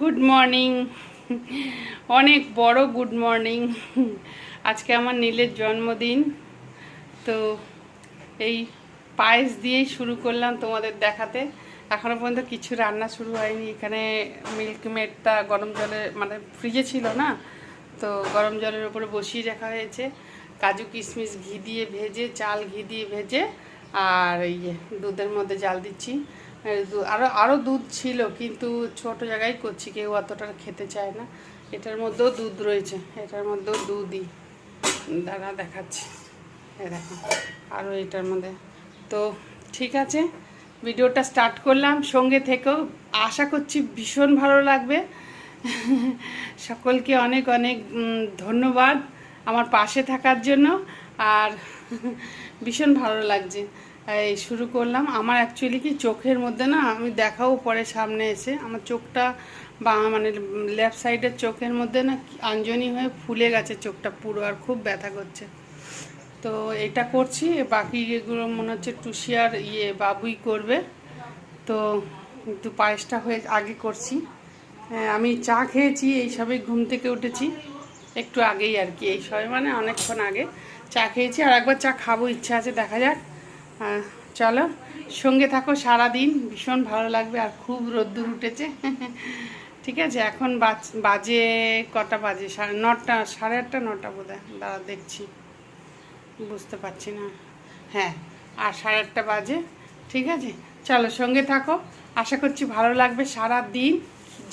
Good morning অনেক বড় good morning আজকে আমার নীলের জন্মদিন। তো এই পায়েস দিয়েই শুরু করলাম তোমাদের দেখাতে। এখনও পর্যন্ত কিছু রান্না শুরু হয়নি। এখানে মিল্ক মেডটা গরম জলে মানে ফ্রিজে ছিল না? তো গরম জলের উপরে বসিয়ে রাখা হয়েছে। কাজু কিশমিশ ঘি দিয়ে ভেজে, চাল ঘি দিয়ে ভেজে, আর ইয়ে দুধের মধ্যে জাল দিচ্ছি। এই দু- আরও আরও দুধ ছিল, কিন্তু ছোট জায়গায় করছি কেউ অতটা খেতে চায় না। এটার মধ্যেও দুধ রয়েছে, এটার মধ্যেও দুধই। দাঁড়া, দেখাচ্ছি। দেখো আরও এটার মধ্যে। তো ঠিক আছে, ভিডিওটা স্টার্ট করলাম, সঙ্গে থেকেও আশা করছি ভীষণ ভালো লাগবে। সকলকে অনেক অনেক ধন্যবাদ আমার পাশে থাকার জন্য, আর ভীষণ ভালো লাগছে। এই শুরু করলাম। আমার অ্যাকচুয়ালি কি চোখের মধ্যে না আমি দেখাও পরে সামনে এসে আমার চোখটা বা মানে লেফট সাইডের চোখের মধ্যে না আঞ্জনি হয়ে ফুলে গেছে চোখটা পুরো আর খুব ব্যথা করছে। তো এটা করছি বাকি এগুলো মনে হচ্ছে টুসিয়ার ইয়ে বাবুই করবে। তো একটু পায়েসটা হয়ে আগে করছি। হ্যাঁ, আমি চা খেয়েছি এই সবে ঘুম থেকে উঠেছি। একটু আগেই আর কি এই সবে মানে অনেকক্ষণ আগে। চা খেয়েছি আর একবার চা খাব ইচ্ছা আছে দেখা যাক। আহ, চলো সঙ্গে থাকো সারা দিন ভীষণ ভালো লাগবে আর খুব রোদ্দুর উঠেছে। ঠিক আছে এখন বাজে কটা বাজে? সাড়ে নটা সাড়ে আটটা নটা বোধ হয় দাঁড়া দেখছি। বুঝতে পারছি না। হ্যাঁ আর সাড়ে আটটা বাজে। ঠিক আছে চলো সঙ্গে থাকো। আশা করছি ভালো লাগবে সারা দিন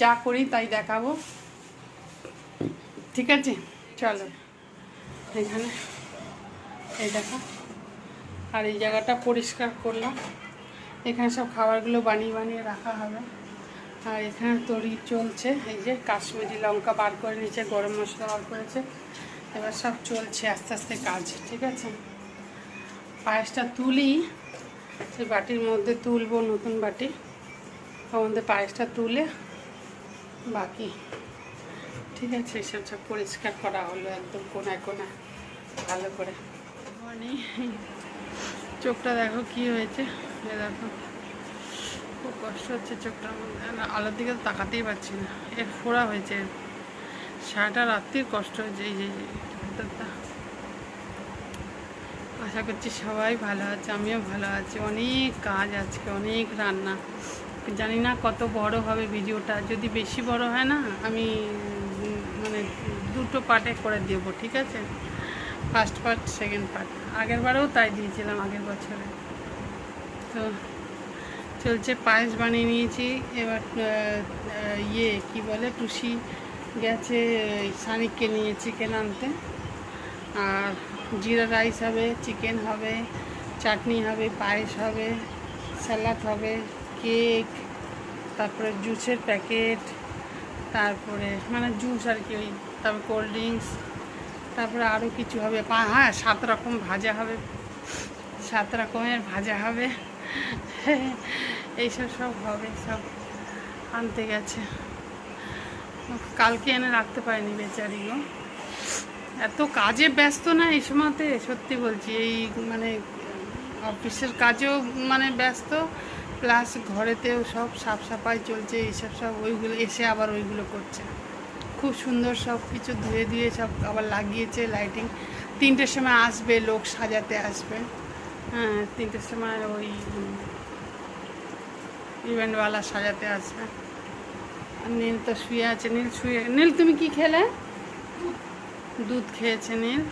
যা করি তাই দেখাবো। ঠিক আছে চলো। এখানে এই দেখো। আর এই জায়গাটা পরিষ্কার করলাম। এখানে সব খাবারগুলো বানিয়ে বানিয়ে রাখা হবে। আর এখানে তরি চলছে, এই যে কাশ্মীরি লঙ্কা বার করে নিয়েছে, গরম মশলা বার করেছে। এবার সব চলছে আস্তে আস্তে কাজ, ঠিক আছে? পায়েসটা তুলি, সেই বাটির মধ্যে তুলবো নতুন বাটি। মধ্যে পায়েসটা তুলে বাকি, ঠিক আছে? এসব সব পরিষ্কার করা হলো একদম কোনায় কোনায়, ভালো করে। মানে চোখটা দেখো কি হয়েছে? দেখো। খুব কষ্ট হচ্ছে চোখটার মধ্যে। আলোর দিকে তো তাকাতেই পারছি না। এর ফোড়া হয়েছে। সারাটা রাত্রির কষ্ট হয়েছে। এই যে আশা করছি সবাই ভালো আছে, আমিও ভালো আছি। অনেক কাজ আজকে, অনেক রান্না। জানি না কত বড় হবে ভিডিওটা। যদি বেশি বড় হয় না, আমি মানে দুটো পার্টে করে দেবো, ঠিক আছে? ফার্স্ট পার্ট সেকেন্ড পার্ট আগের বারেও তাই দিয়েছিলাম, আগের বছরে। তো চলছে পায়েস বানিয়ে নিয়েছি। এবার ইয়ে কি বলে টুসি গেছে সানিককে নিয়ে চিকেন আনতে। আর জিরা রাইস হবে, চিকেন হবে, চাটনি হবে, পায়েস হবে স্যালাড হবে, কেক, তারপরে জুসের প্যাকেট, তারপরে মানে জুস আর কি, ওই, তারপরে কোল্ড ড্রিঙ্কস। তারপরে আরও কিছু হবে। হ্যাঁ সাত রকম ভাজা হবে। সাত রকমের ভাজা হবে। এইসব সব হবে, সব আনতে গেছে। কালকে এনে রাখতে পারিনি বেচারিগো এত কাজে ব্যস্ত না এই সময়তে, সত্যি বলছি। এই মানে অফিসের কাজেও মানে ব্যস্ত, প্লাস ঘরেতেও সব সাফ সাফাই চলছে, এইসব সব ওইগুলো, এসে আবার ওইগুলো করছে। খুব সুন্দর সব কিছু ধুয়ে ধুয়ে সব আবার লাগিয়েছে লাইটিং তিনটের সময় আসবে, লোক সাজাতে আসবে। হ্যাঁ তিনটের সময় ওই ইভেন্টওয়ালা সাজাতে আসবে। আর নীল তো শুয়ে আছে। নীল শুয়ে, নীল, তুমি কি খেলে? দুধ খেয়েছে নীল।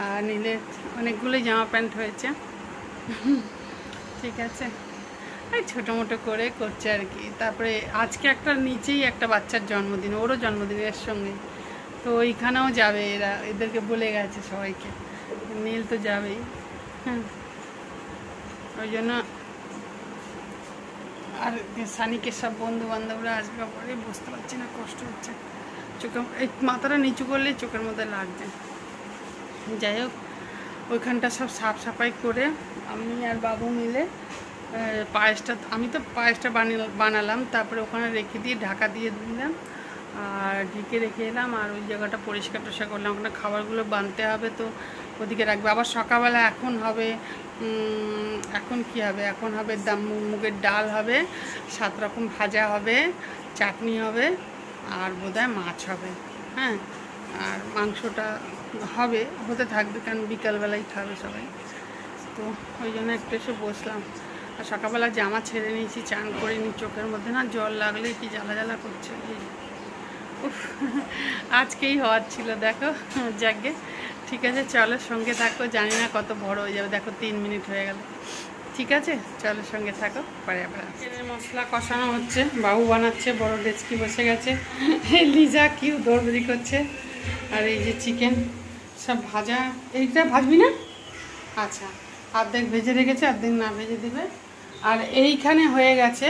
আর নীলের অনেকগুলোই জামা প্যান্ট হয়েছে। ঠিক আছে। এই ছোটো মোটো করে করছে আর কি। তারপরে আজকে একটা নিচেই একটা বাচ্চার জন্মদিন, ওরও জন্মদিন এর সঙ্গে। তো ওইখানেও যাবে এরা, এদেরকে বলে গেছে সবাইকে। নীল তো যাবেই। হ্যাঁ। ওই জন্য আর সানিকে সব বন্ধু বান্ধবরা আসবে পরে, বুঝতে পারছি না, কষ্ট হচ্ছে। চোখে, এই মাথাটা নিচু করলে চোখের মধ্যে লাগছে। যাই হোক, ওইখানটা সব সাফ সাফাই করে আমি আর বাবু মিলে পায়েসটা, আমি তো পায়েসটা বানালাম, তারপরে ওখানে রেখে দিয়ে ঢাকা দিয়ে দিলাম, আর ঢেকে রেখে এলাম, আর ওই জায়গাটা পরিষ্কার টরিষ্কার করলাম, ওখানে খাবারগুলো বানতে হবে তো ওদিকে রাখবে, আবার সকালবেলা এখন হবে এখন কি হবে, এখন হবে দাম, মুগের ডাল হবে, সাত রকম ভাজা হবে, চাটনি হবে, আর বোধহয় মাছ হবে হ্যাঁ আর মাংসটা হবে, হতে থাকবে, কারণ বিকালবেলায় খাবে সবাই, তো ওই জন্য একটু এসে বসলাম। আর সকালবেলা জামা ছেড়ে নিয়েছি চান করে নি চোখের মধ্যে না জল লাগলে কি জ্বালা জ্বালা করছে উফ, আজকেই হওয়ার ছিল দেখো যাকে। ঠিক আছে চলো সঙ্গে থাকো জানি না কত বড় হয়ে যাবে দেখো তিন মিনিট হয়ে গেল। ঠিক আছে চলো সঙ্গে থাকো পরে আবার মশলা কষানো হচ্ছে বাবু বানাচ্ছে বড় ডেচকি বসে গেছে। লিজা কিউ দৌড়দৌড়ি করছে আর এই যে চিকেন সব ভাজা এইটা ভাজবি না? আচ্ছা। অর্ধেক ভেজে রেখেছে, অর্ধেক না ভেজে দিবে। আর এইখানে হয়ে গেছে,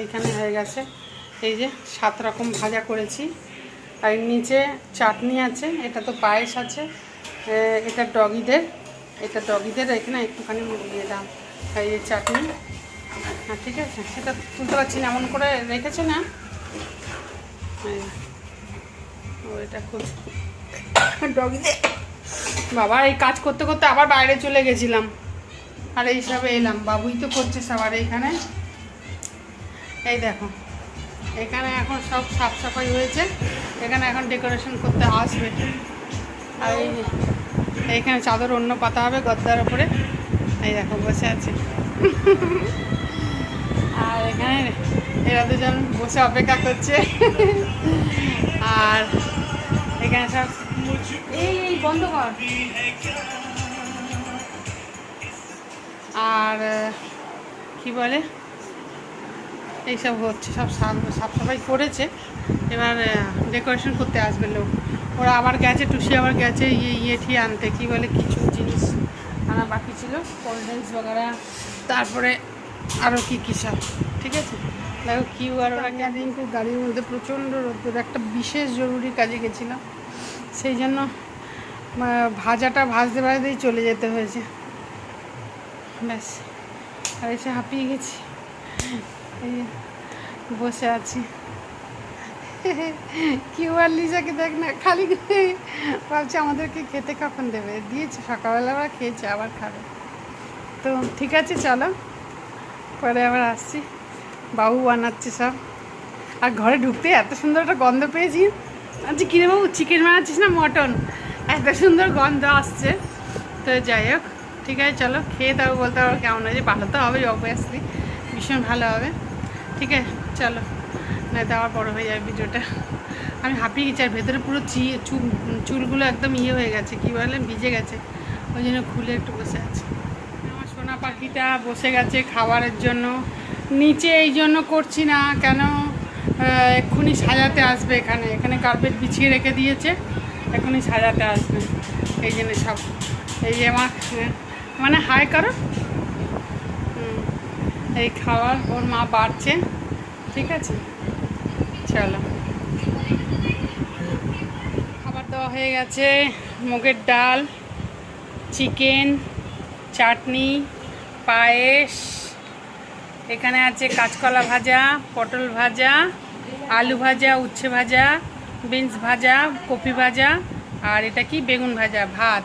এইখানে হয়ে গেছে, এই যে সাত রকম ভাজা করেছি। আর নিচে চাটনি আছে, এটা তো পায়েস আছে এটা ডগিদের এটা ডগিদের, এখানে একটুখানি দিয়ে দাম এই যে চাটনি। হ্যাঁ ঠিক আছে, সেটা তুলতে পারছি না, এমন করে রেখেছে না? ও, এটা খুব ডগিদের, বাবা, এই কাজ করতে করতে আবার বাইরে চলে গেছিলাম। আর এই হিসাবে এলাম। বাবুই তো করছে সবার এইখানে এই দেখো, এখানে এখন সব সাফ সাফাই হয়েছে। এখানে এখন ডেকোরেশন করতে আসবে। আর এই এইখানে চাদর অন্য পাতা হবে গদ্দার ওপরে এই দেখো, বসে আছে। আর এখানে এরা দুজন বসে অপেক্ষা করছে। আর এখানে সব এই, বন্ধ কর। আর কি বলে? এইসব হচ্ছে সব সাফ সাফ সাফাই করেছে। এবার ডেকোরেশন করতে আসবে লোক। ওরা আবার গেছে টুসি আবার গেছে ইয়ে ইয়ে ঠিয়ে আনতে। কী বলে কিছু জিনিস আনা বাকি ছিল কোল্ড ড্রিঙ্কস বগেরা। তারপরে আরও কী কী সব ঠিক আছে? দেখো কিউ আর ওরা কিন্তু গাড়ির মধ্যে প্রচণ্ড রোদ্দুর একটা বিশেষ জরুরি কাজে গেছিলাম। সেই জন্য ভাজাটা ভাজতে ভাজতেই চলে যেতে হয়েছে। ব্যাস, আর এসে হাঁপিয়ে গেছি। এই বসে আছি। কিউ আর লিজাকে দেখ না, খালি ভাবছে আমাদেরকে খেতে কখন দেবে। দিয়েছে, সকালবেলা আবার খেয়েছে, আবার খাবে। তো ঠিক আছে, চলো। পরে আবার আসছি। বাবু বানাচ্ছে সব। আর ঘরে ঢুকতে এত সুন্দর একটা গন্ধ পেয়েছি। আচ্ছা কিরে বাবু, চিকেন বানাচ্ছিস না, মটন? এত সুন্দর গন্ধ আসছে। তো যাই হোক। ঠিক আছে চলো খেয়ে তারপর বলতে পারব কেমন হয়েছে। ভালো তো হবে অবভিয়াসলি ভীষণ ভালো হবে। ঠিক আছে চলো। নয়তো আবার বড়ো হয়ে যাবে ভিডিওটা। আমি হাঁপিয়ে গেছি আর ভেতরে পুরো চুল চুলগুলো একদম ইয়ে হয়ে গেছে কী বলে ভিজে গেছে। ওই জন্য খুলে একটু বসে আছে। আমার সোনা পাখিটা বসে গেছে খাবারের জন্য। নিচে এই জন্য করছি না কেন? এক্ষুনি সাজাতে আসবে এখানে। এখানে কার্পেট বিছিয়ে রেখে দিয়েছে এক্ষুনি সাজাতে আসবে। এই জন্য সব এই যে আমার হ্যাঁ, মানে হাই করো। এই খাবার ওর মা বাড়ছে, ঠিক আছে? চলো। খাবার দেওয়া হয়ে গেছে, মুগের ডাল, চিকেন, চাটনি, পায়েস, এখানে আছে কাঁচকলা ভাজা, পটল ভাজা, আলু ভাজা, উচ্ছে ভাজা, বিনস ভাজা, কপি ভাজা, আর এটা কি? বেগুন ভাজা, ভাত।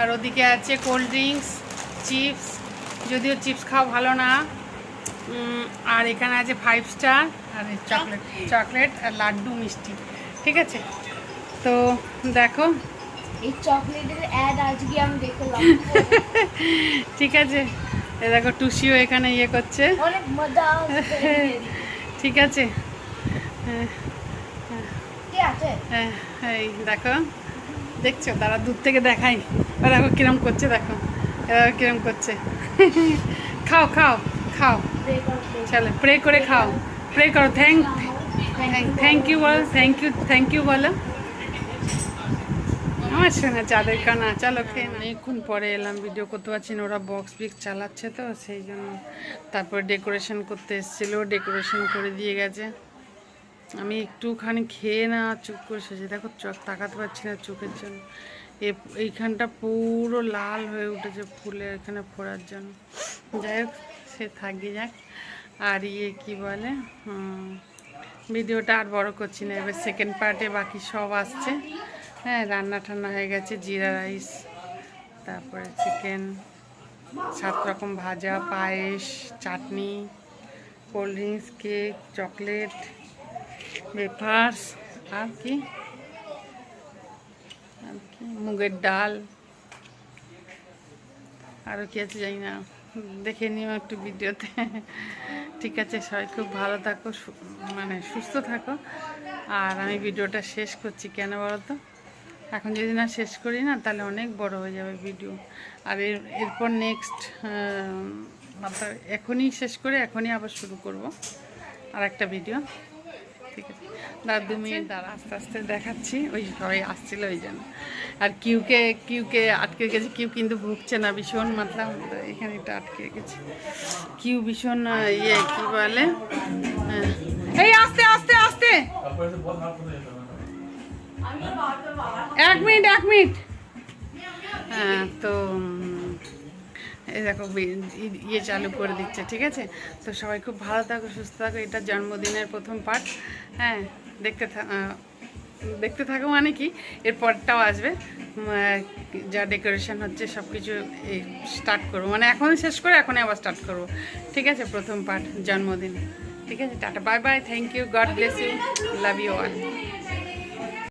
আর ওদিকে আছে কোল্ড ড্রিঙ্কস চিপস যদিও চিপস খাওয়া ভালো না। আর এখানে আছে ফাইভ স্টার আর চকলেট চকলেট আর লাড্ডু মিষ্টি ঠিক আছে? তো দেখো। এই চকলেটের অ্যাড আজকে আমি দেখলাম ঠিক আছে? এ দেখো টুসিও এখানে ইয়ে করছে। অনেক মজা ঠিক আছে? হ্যাঁ এই দেখো দেখছ? তারা দূর থেকে দেখাই দেখো কিরম করছে দেখো। কিরম করছে? খাও খাও খাও। চলো প্রে করে খাও। প্রে করো থ্যাংক থ্যাংক ইউ বলো থ্যাংক ইউ থ্যাংক ইউ বলো। আমার শোনা, চাঁদের কানা। চলো, খেয়ে না অনেকক্ষণ পরে এলাম ভিডিও করতে পারছি না, ওরা বক্স বিক চালাচ্ছে তো, সেই জন্য। তারপর ডেকোরেশন করতে এসেছিল ডেকোরেশন করে দিয়ে গেছে। আমি একটুখানি খেয়ে না, চুপ করে সেজে দেখো, চোখ তাকাতে পারছি না চোখের জন্য। এইখানটা পুরো লাল হয়ে উঠেছে ফুলে এখানে ফোড়ার জন্য। যাই হোক, সে থাকি যাক। আর ইয়ে কি বলে ভিডিওটা আর বড় করছি না, এবার সেকেন্ড পার্টে বাকি সব আসছে। হ্যাঁ রান্না টান্না হয়ে গেছে, জিরা রাইস, তারপরে চিকেন সাত রকম ভাজা, পায়েস, chutney cold drinks cake chocolate wafers আর কি। আর কি, মুগের ডাল আরও কি আছে জানি না, দেখে নিও একটু ভিডিওতে। ঠিক আছে, সবাই খুব ভালো থাকো মানে সুস্থ থাকো। আর আমি ভিডিওটা শেষ করছি কেন বলো তো? এখন যদি না শেষ করি না, তাহলে অনেক বড় হয়ে যাবে ভিডিও। আর এর, এরপর নেক্সট মাত্র এখনই শেষ করে এখনই আবার শুরু করব। আর একটা ভিডিও ঠিক আছে দাঁড়া, দু মিনিট দাঁড়া, আস্তে আস্তে দেখাচ্ছি। ওই সবাই আসছিল ওই জন্য। আর কিউকে কিউকে আটকে গেছে। কিউ কিন্তু ভুগছে না, ভীষণ মাতলাম। এখানে এটা আটকে গেছে। কিউ ভীষণ ইয়ে কি বলে? হ্যাঁ। এই, আস্তে আস্তে আস্তে! এক মিনিট এক মিনিট। হ্যাঁ তো এই দেখো ইয়ে চালু করে দিচ্ছে, ঠিক আছে? তো সবাই খুব ভালো থাকো, সুস্থ থাকো, এটা জন্মদিনের প্রথম পার্ট হ্যাঁ দেখতে দেখতে থাকো মানে কি? এর পরটাও আসবে। যা ডেকোরেশন হচ্ছে সব কিছু স্টার্ট করব। মানে এখনই শেষ করে এখনই আবার স্টার্ট করব। ঠিক আছে? প্রথম পার্ট জন্মদিন। ঠিক আছে? Tata, bye bye, thank you, God bless you, love you all.